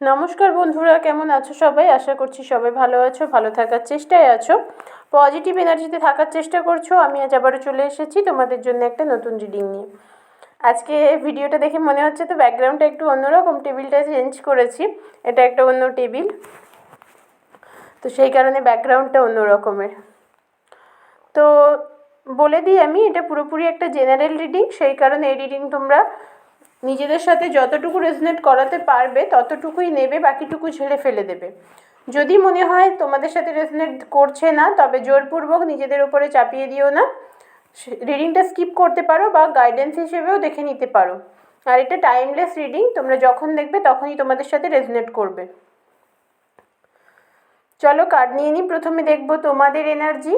নমস্কার বন্ধুরা, কেমন আছো সবাই? আশা করছি সবাই ভালো আছো, ভালো থাকার চেষ্টায় আছো। পজিটিভ এনার্জিতে থাকার চেষ্টা করছ, আমি আজ আবারও চলে এসেছি তোমাদের জন্য একটা নতুন রিডিং নিয়ে। আজকে ভিডিওটা দেখে মনে হচ্ছে তো ব্যাকগ্রাউন্ডটা একটু অন্যরকম টেবিলটা চেঞ্জ করেছি, এটা একটা অন্য টেবিল তো সেই কারণে ব্যাকগ্রাউন্ডটা অন্য রকমের তো বলে দিই আমি, এটা পুরোপুরি একটা জেনারেল রিডিং সেই কারণে এই রিডিং তোমরা নিজেদের সাথে যতটুকু রেজনেট করাতে পারবে, ততটুকুই নেবে, বাকিটুকু ঝেড়ে ফেলে দেবে। যদি মনে হয় তোমাদের সাথে রেজনেট করছে না, তবে জোরপূর্বক নিজেদের উপরে চাপিয়ে দিও না। রিডিংটা স্কিপ করতে পারো বা গাইডেন্স হিসেবেও দেখে নিতে পারো। আর এটা টাইমলেস রিডিং তোমরা যখন দেখবে তখনই তোমাদের সাথে রেজনেট করবে। চলো কার্ড নিয়ে নিই প্রথমে দেখব তোমাদের এনার্জি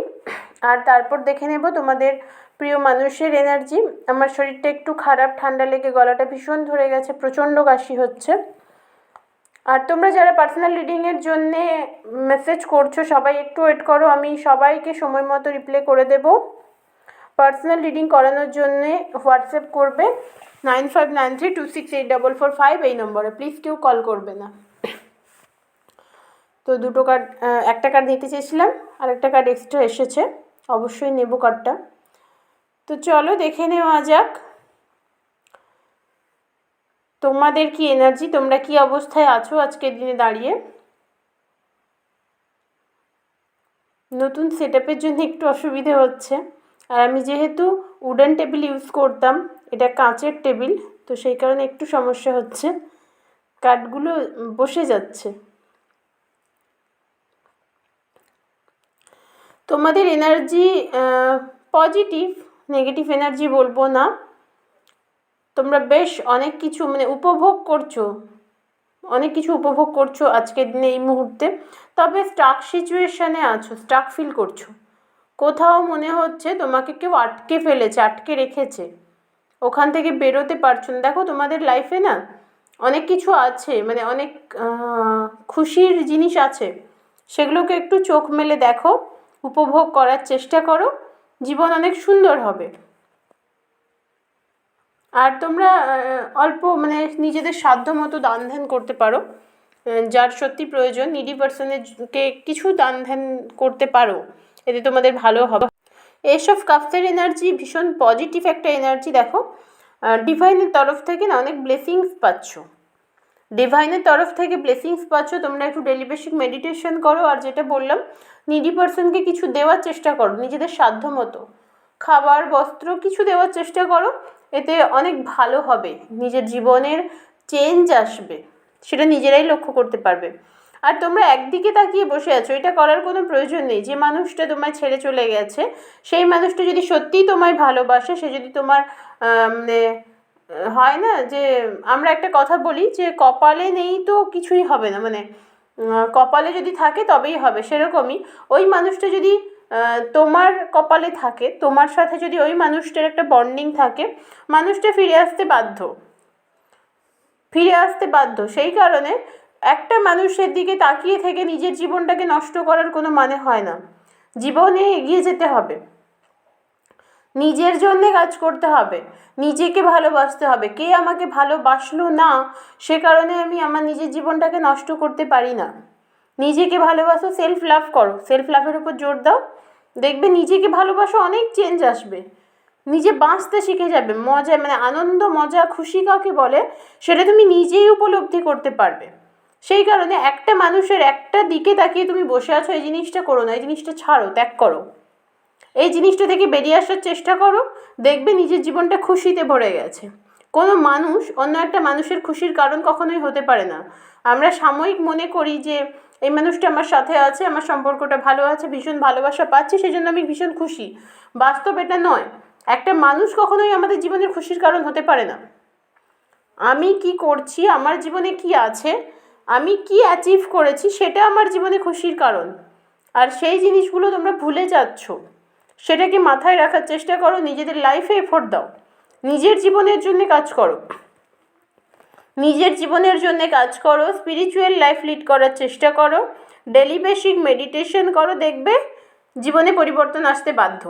আর তারপর দেখে নেব তোমাদের প্রিয় মানুষের এনার্জি আমার শরীরটা একটু খারাপ, ঠান্ডা লেগে গলাটা ভীষণ ধরে গেছে, প্রচণ্ড কাশি হচ্ছে। আর তোমরা যারা পার্সোনাল রিডিংয়ের জন্যে মেসেজ করছ, সবাই একটু ওয়েট করো, আমি সবাইকে সময় মতো রিপ্লাই করে দেব। পার্সোনাল রিডিং করানোর জন্যে হোয়াটসঅ্যাপ করবে nine five nine three two six eight double four five এই নম্বরে। প্লিজ কেউ কল করবে না। তো দুটো কার্ড একটা কার্ড নিতে চেয়েছিলাম আর একটা কার্ড এক্সট্রা এসেছে, অবশ্যই নেব কার্ডটা চলো দেখে নেওয়া যাক। তোমাদের কি এনার্জি তোমরা কি অবস্থায় আছো আজকের দিনে দাঁড়িয়ে? নতুন সেট জন্য একটু অসুবিধে হচ্ছে। আর আমি যেহেতু উডেন টেবিল ইউজ করতাম, এটা কাঁচের টেবিল তো সেই কারণে একটু সমস্যা হচ্ছে। কাঠগুলো বসে যাচ্ছে। তোমাদের এনার্জি পজিটিভ নেগেটিভ এনার্জি বলব না। তোমরা বেশ অনেক কিছু মানে উপভোগ করছ। অনেক কিছু উপভোগ করছ আজকের দিনে এই মুহূর্তে। তবে স্টাক সিচুয়েশানে আছো স্টাক ফিল করছ। কোথাও মনে হচ্ছে তোমাকে কেউ আটকে ফেলেছে, আটকে রেখেছে। ওখান থেকে বেরোতে পারছ না। দেখো তোমাদের লাইফে না অনেক কিছু আছে মানে অনেক খুশির জিনিস আছে। সেগুলোকে একটু চোখ মেলে দেখো, উপভোগ করার চেষ্টা করো। জীবন অনেক সুন্দর হবে। আর তোমরা অল্প মানে নিজেদের সাধ্য মতো দান ধ্যান করতে পারো। যার সত্যি প্রয়োজন নিডি পার্সনেরকে কিছু দান ধ্যান করতে পারো। এতে তোমাদের ভালো হবে। এইসব কাপসের এনার্জি ভীষণ পজিটিভ একটা এনার্জি দেখো। ডিভাইনের তরফ থেকে না অনেক ব্লেসিংস পাচ্ছ। ডিভাইনের তরফ থেকে ব্লেসিংস পাচ্ছ, তোমরা একটু ডেলি বেসিক মেডিটেশন করো, আর যেটা বললাম নিডি পার্সনকে কিছু দেওয়ার চেষ্টা করো, নিজেদের সাধ্য মতো। খাবার, বস্ত্র কিছু দেওয়ার চেষ্টা করো, এতে অনেক ভালো হবে, নিজের জীবনের চেঞ্জ আসবে, সেটা নিজেরাই লক্ষ্য করতে পারবে। আর তোমরা একদিকে তাকিয়ে বসে আছো, এটা করার কোনো প্রয়োজন নেই, যে মানুষটা তোমায় ছেড়ে চলে গেছে, সেই মানুষটা যদি সত্যিই তোমায় ভালোবাসে, সে যদি তোমার মানে হয় না যে আমরা একটা কথা বলি যে কপালে নেই তো কিছুই হবে না মানে কপালে যদি থাকে তবেই হবে, সেরকমই। ওই মানুষটা যদি তোমার কপালে থাকে, তোমার সাথে যদি ওই মানুষটার একটা বন্ডিং থাকে, মানুষটা ফিরে আসতে বাধ্য। ফিরে আসতে বাধ্য। সেই কারণে একটা মানুষের দিকে তাকিয়ে থেকে নিজের জীবনটাকে নষ্ট করার কোনো মানে হয় না। জীবনে এগিয়ে যেতে হবে। নিজের জন্যে কাজ করতে হবে, নিজেকে ভালোবাসতে হবে। কে আমাকে ভালোবাসলো না, সে কারণে আমি আমার নিজের জীবনটাকে নষ্ট করতে পারি না। নিজেকে ভালোবাসো সেলফ লাভ করো। সেলফ লাভের উপর জোর দাও। দেখবে নিজেকে ভালোবাসো, অনেক চেঞ্জ আসবে। নিজে বাঁচতে শিখে যাবে। মজা মানে আনন্দ, মজা, খুশি কাকে বলে, সেটা তুমি নিজেই উপলব্ধি করতে পারবে। সেই কারণে একটা মানুষের একটা দিকে তাকিয়ে তুমি বসে আছো, এই জিনিসটা করো না, এই জিনিসটা ছাড়ো, ত্যাগ করো। এই জিনিসটা থেকে বেরিয়ে আসার চেষ্টা করো। দেখবে নিজের জীবনটা খুশিতে ভরে গেছে। কোনো মানুষ, অন্য একটা মানুষের খুশির কারণ কখনোই হতে পারে না। আমরা সাময়িক মনে করি যে, এই মানুষটা আমার সাথে আছে, আমার সম্পর্কটা ভালো আছে, ভীষণ ভালোবাসা পাচ্ছি সেই জন্য আমি ভীষণ খুশি। বাস্তব এটা নয়। একটা মানুষ কখনোই আমাদের জীবনের খুশির কারণ হতে পারে না। আমি কি করছি? আমার জীবনে কি আছে? আমি কি অ্যাচিভ করেছি? সেটা আমার জীবনে খুশির কারণ। আর সেই জিনিসগুলো তোমরা ভুলে যাচ্ছ। সেটাকে মাথায় রাখার চেষ্টা করো, নিজেদের লাইফে এফোর্ট দাও। নিজের জীবনের জন্য কাজ করো। নিজের জীবনের জন্য কাজ করো স্পিরিচুয়াল লাইফ লিড করার চেষ্টা করো ডেলি বেসিক মেডিটেশন করো, দেখবে জীবনে পরিবর্তন আসতে বাধ্য।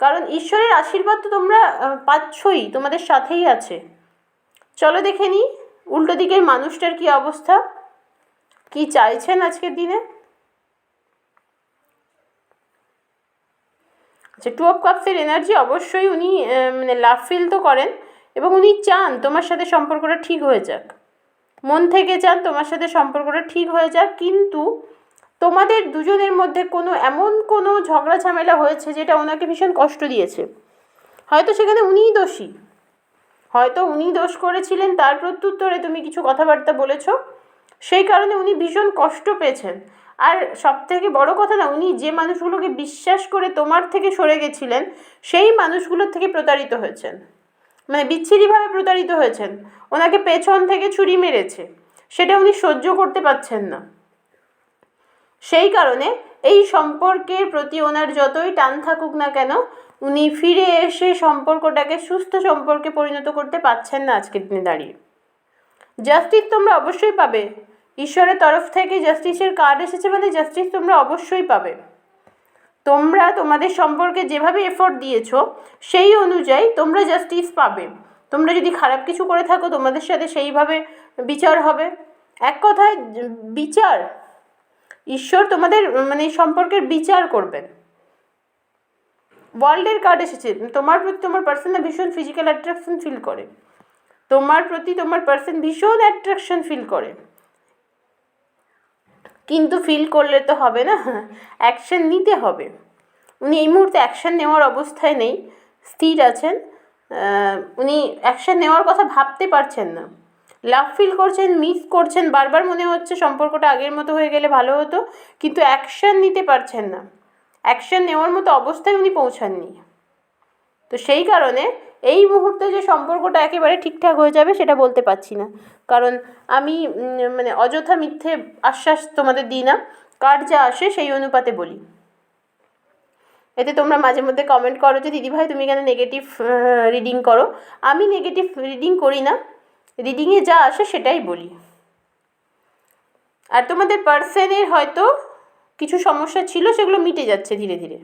কারণ ঈশ্বরের আশীর্বাদ তো তোমরা পাচ্ছই, তোমাদের সাথেই আছে। চলো দেখে নিই, উল্টো দিকের মানুষটার কি অবস্থা, কি চাইছেন আজকের দিনে? আচ্ছা টু অফ কাপসের এনার্জি অবশ্যই উনি মানে লাভ ফিল তো করেন এবং উনি চান তোমার সাথে সম্পর্কটা ঠিক হয়ে যাক। মন থেকে চান তোমার সাথে সম্পর্কটা ঠিক হয়ে যাক, কিন্তু তোমাদের দুজনের মধ্যে কোনো, এমন কোনো ঝগড়া ঝামেলা হয়েছে যেটা ওনাকে ভীষণ কষ্ট দিয়েছে। হয়তো সেখানে উনিই দোষী। হয়তো উনি দোষ করেছিলেন, তার প্রত্যুত্তরে তুমি কিছু কথাবার্তা বলেছ। সেই কারণে উনি ভীষণ কষ্ট পেয়েছেন। আর সব থেকে বড় কথা না, উনি যে মানুষগুলোকে বিশ্বাস করে তোমার থেকে সরে গেছিলেন, সেই মানুষগুলোর থেকে প্রতারিত হয়েছেন। মানে বিচ্ছিরিভাবে প্রতারিত হয়েছেন। ওনাকে পেছন থেকে ছুরি মেরেছে। সেটা উনি সহ্য করতে পারছেন না। সেই কারণে এই সম্পর্কের প্রতি ওনার যতই টান থাকুক না কেন, উনি ফিরে এসে সম্পর্কটাকে সুস্থ সম্পর্কে পরিণত করতে পারছেন না আজকের দিনে দাঁড়িয়ে। জাস্টিস তোমরা অবশ্যই পাবে। ঈশ্বরের তরফ থেকে জাস্টিসের কার্ড এসেছে মানে জাস্টিস তোমরা অবশ্যই পাবে। তোমরা তোমাদের সম্পর্কে যেভাবে এফোর্ট দিয়েছ, সেই অনুযায়ী তোমরা জাস্টিস পাবে। তোমরা যদি খারাপ কিছু করে থাকো, তোমাদের সাথে সেইভাবে বিচার হবে। এক কথায়, বিচার, ঈশ্বর তোমাদের মানে সম্পর্কের বিচার করবেন। ওয়ার্ল্ডের কার্ড এসেছে, তোমার প্রতি তোমার পার্সন ভীষণ ফিজিক্যাল অ্যাট্রাকশন ফিল করে। তোমার প্রতি তোমার পার্সন ভীষণ অ্যাট্রাকশন ফিল করে। কিন্তু ফিল করলে তো হবে না। অ্যাকশন নিতে হবে। উনি এই মুহূর্তে অ্যাকশন নেওয়ার অবস্থায় নেই, স্থির আছেন। উনি অ্যাকশন নেওয়ার কথা ভাবতে পারছেন না। লাভ ফিল করছেন মিস করছেন, বারবার মনে হচ্ছে সম্পর্কটা আগের মতো হয়ে গেলে ভালো হতো, কিন্তু অ্যাকশন নিতে পারছেন না। অ্যাকশন নেওয়ার মতো অবস্থায় উনি পৌঁছাননি। তো সেই কারণে এই মুহূর্তে যে সম্পর্কটা একেবারে ঠিকঠাক হয়ে যাবে সেটা বলতে পারছি না। কারণ আমি মানে অযথা মিথ্যে আশ্বাস তোমাদের দিই না। কার যা আসে সেই অনুপাতে বলি। এতে তোমরা মাঝে মধ্যে কমেন্ট করো যে, দিদিভাই, তুমি কেন নেগেটিভ রিডিং করো। আমি নেগেটিভ রিডিং করি না। রিডিংয়ে যা আসে সেটাই বলি। আর তোমাদের পার্সনের হয়তো কিছু সমস্যা ছিল, সেগুলো মিটে যাচ্ছে ধীরে ধীরে।